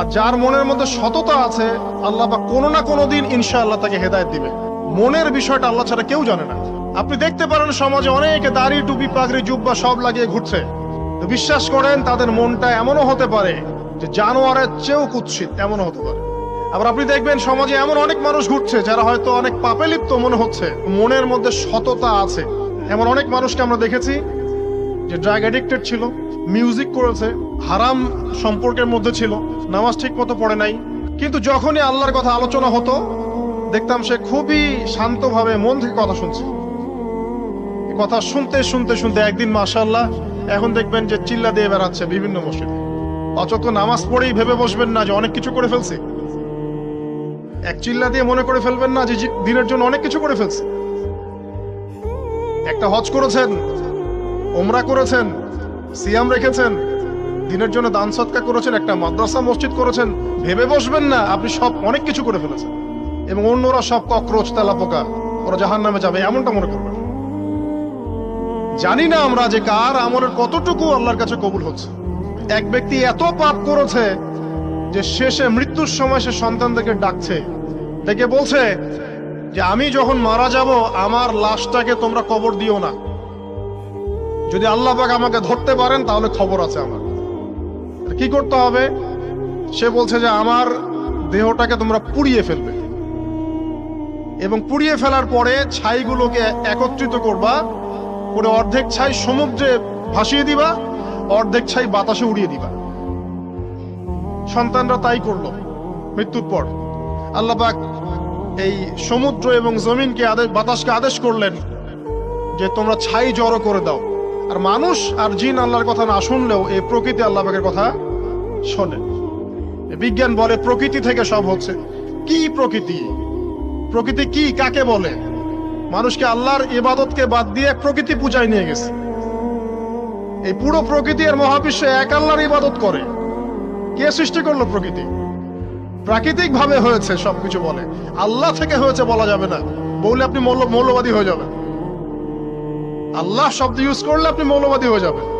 আর যার মনের মধ্যে সততা আছে, আল্লাহ বা কোনো না কোনো দিন ইনশাআল্লাহ তাকে হেদায়েত দিবে। মনের বিষয়টা আল্লাহ ছাড়া কেউ জানে না। আপনি দেখতে পারেন সমাজে অনেকে দাড়ি, টুপি, পাগড়ি, জুব্বা সব লাগিয়ে ঘুরছে। তো বিশ্বাস করেন, তাদের মনটা এমনও হতে পারে যে জানোয়ারের চেয়েও কুৎসিত, এমনও হতে পারে। আবার আপনি দেখবেন সমাজে এমন অনেক মানুষ ঘুরছে, যারা হয়তো অনেক পাপে লিপ্ত মনে হচ্ছে, মনের মধ্যে সততা আছে। এমন অনেক মানুষকে আমরা দেখেছি যে ড্রাগ অ্যাডিক্টেড ছিল মিউজিক করেছে, হারাম সম্পর্কের মধ্যে ছিল। নামাজ ঠিক মতো পড়ে নাই। কিন্তু যখনই আল্লাহর কথা আলোচনা হতো, দেখতাম সে খুবই শান্তভাবে মন থেকে কথা শুনছে। কথা শুনতে শুনতে শুনতে একদিন মাশাল্লাহ এখন দেখবেন যে চিল্লা দিয়ে বেড়াচ্ছে বিভিন্ন মসজিদে। অচত নামাজ পড়েই ভেবে বসবেন না যে অনেক কিছু করে ফেলছে। এক চিল্লা দিয়ে মনে করে ফেলবেন না যে দিনের জন্য অনেক কিছু করে ফেলছে। একটা হজ করেছেন, ওমরা করেছেন, সিয়াম রেখেছেন দিনের জন্য দান সৎকা করেছেন, একটা মাদ্রাসা মসজিদ করেছেন, ভেবে বসবেন না, আপনি সব অনেক কিছু করে ফেলেছেন। এবং অন্যরা সব ককরোচ তেলা পোকা ওরা জাহান নামে যাবে, এমনটা মনে করবেন জানি না আমরা যে কার আমলের কতটুকু আল্লাহর কাছে কবুল হচ্ছে। এক ব্যক্তি এত পাপ করেছে যে শেষে মৃত্যুর সময় সে সন্তানদেরকে ডাকছে, ডেকে বলছে যে, আমি যখন মারা যাব, আমার লাশটাকে তোমরা কবর দিও না। যদি আল্লাহ পাক আমাকে ধরতে পারেন, তাহলে খবর আছে আমার। কি করতে হবে? সে বলছে যে, আমার দেহটাকে তোমরা পুড়িয়ে ফেলবে। এবং পুড়িয়ে ফেলার পরে ছাইগুলোকে একত্রিত করবা, করে অর্ধেক ছাই সমুদ্রে ভাসিয়ে দিবা, অর্ধেক ছাই বাতাসে উড়িয়ে দিবা। সন্তানরা তাই করল মৃত্যুর পর। আল্লাহ পাক এই সমুদ্র এবং জমিনকে আদেশ, বাতাসকে আদেশ করলেন যে, তোমরা ছাই জড়ো করে দাও। আর মানুষ আর জিন আল্লাহর কথা না শুনলেও এই প্রকৃতি আল্লাহ পাকের কথা শোনে। বিজ্ঞান বলে প্রকৃতি থেকে সব হচ্ছে। কি প্রকৃতি? প্রকৃতি কি, কাকে বলে? মানুষকে আল্লাহর ইবাদতকে বাদ দিয়ে প্রকৃতি পূজায় নিয়ে গেছে। এই পুরো প্রকৃতি আর মহাবিশ্বে এক আল্লাহর ইবাদত করে। কে সৃষ্টি করল প্রকৃতি? প্রাকৃতিক ভাবে হয়েছে, সবকিছু বলে। আল্লাহ থেকে হয়েছে বলা যাবে না। বললে আপনি মৌল- মৌলবাদী হয়ে যাবেন। আল্লাহ শব্দ ইউজ করলে আপনি মৌলবাদী হয়ে যাবেন।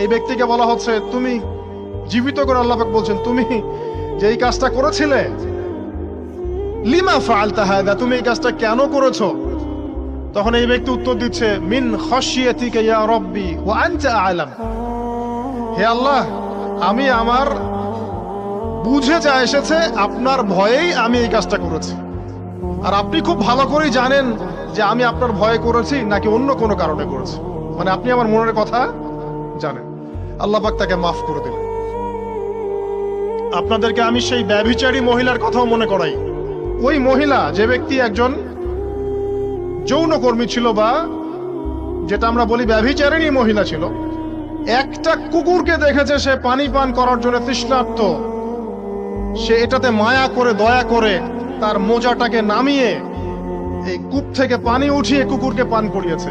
এই ব্যক্তিকে বলা হচ্ছে, তুমি জীবিত করে আল্লাহ বলছেন, তুমি যে এই কাজটা করেছিলে, লিমা ফালতা হায়দা তুমি এই কাজটা কেন করেছ? তখন এই ব্যক্তি উত্তর দিচ্ছে, মিন খসিয়াতিকা ইয়া রব্বি ওয়া আনতা আলাম। হে আল্লাহ, আমি আমার বুঝে যা এসেছে, আপনার ভয়েই আমি এই কাজটা করেছি। আর আপনি খুব ভালো করেই জানেন যে আমি আপনার ভয়ে করেছি নাকি অন্য কোনো কারণে করেছি। মানে আপনি আমার মনের কথা জানেন। আল্লাহ পাক তাকে মাফ করে দিলেন। আপনাদেরকে আমি সেই ব্যভিচারী মহিলার কথাও মনে করাই। ওই মহিলা যে ব্যক্তি একজন যৌনকর্মী ছিল বা যেটা আমরা বলি ব্যভিচারিণী মহিলা ছিল, একটা কুকুরকে দেখেছে সে পানি পান করার জন্য তৃষ্ণার্ত। সে এটাতে মায়া করে, দয়া করে তার মোজাটাকে নামিয়ে এই কূপ থেকে পানি উঠিয়ে কুকুরকে পান করিয়েছে।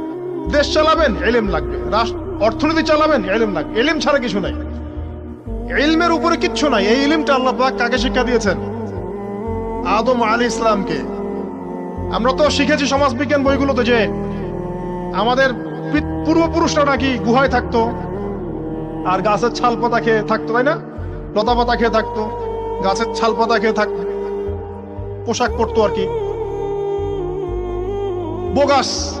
দেশ চালাবেন, এলেম লাগবে। রাষ্ট্র, অর্থনীতি চালাবেন, এলেম লাগবে। এলেম ছাড়া কিছু নাই। ইলমের উপরে কিচ্ছু নাই। এই ইলমটা আল্লাহ পাক কাকে শিক্ষা দিয়েছেন? আদম আলী ইসলামকে। আমরা তো শিখেছি সমাজবিজ্ঞান বইগুলোতে যে আমাদের পূর্বপুরুষরা নাকি গুহায় থাকতো, আর গাছের ছাল পাতা খেয়ে থাকতো, তাই না? লতা পাতা খেয়ে থাকতো, গাছের ছাল পাতা খেয়ে থাকতো পোশাক পরতো আর কি। বোগাস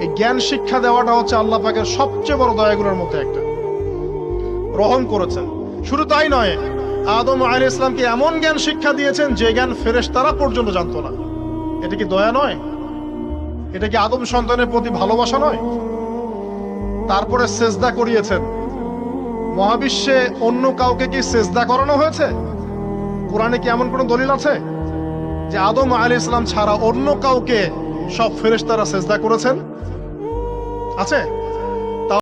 এই জ্ঞান শিক্ষা দেওয়াটা হচ্ছে আল্লাহ পাকের সবচেয়ে বড় দয়াগুলোর মধ্যে একটা। গ্রহণ করেছেন। শুধু তাই নয়, আদম আলী ইসলামকে এমন জ্ঞান শিক্ষা দিয়েছেন যে জ্ঞান ফেরেশ তারা পর্যন্ত জানতো না? এটা কি দয়া নয়? এটা কি আদম সন্তানের প্রতি ভালোবাসা নয়? তারপরে সেজদা করিয়েছেন। মহাবিশ্বে অন্য কাউকে কি সেজদা করানো হয়েছে? কোরআনে কি এমন কোনো দলিল আছে? যে আদম আলী ইসলাম ছাড়া অন্য কাউকে সব ফেরেশতারা সেজদা করেছেন? আছে